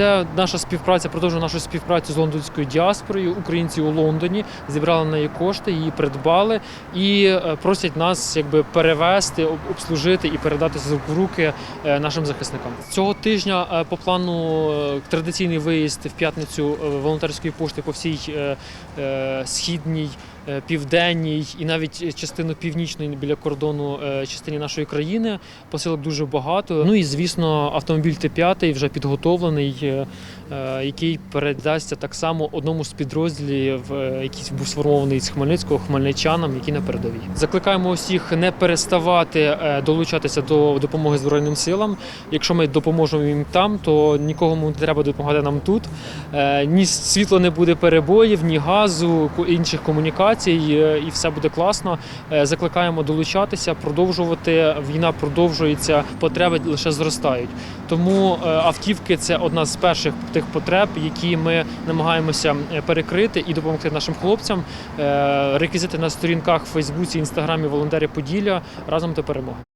Це наша співпраця, продовжує нашу співпрацю з лондонською діаспорою. Українці у Лондоні зібрали на неї кошти, її придбали і е, просять нас якби перевести, обслужити і передати з рук в руки е, нашим захисникам. Цього тижня е, по плану традиційний виїзд в п'ятницю волонтерської пошти по всій східній. Е, Південній і навіть частину північної біля кордону е, частині нашої країни посилок дуже багато. Ну і звісно, автомобіль Т5 вже підготовлений, е, е, який передасться так само одному з підрозділів, е, який був сформований з Хмельницького хмельничанам, які на передовій. Закликаємо усіх не переставати е, долучатися до допомоги Збройним силам. Якщо ми допоможемо їм там, то нікому не треба допомагати нам тут. Е, Ні світло не буде перебоїв, ні газу, інших комунікацій, е, і все буде класно. Е, Закликаємо долучатися, продовжувати. Війна продовжується, потреби лише зростають. Тому е, автівки це одна з перших тих потреб, які ми намагаємося перекрити і допомогти нашим хлопцям. Реквізити на сторінках в Фейсбуці, Інстаграмі волонтери Поділля разом до перемоги.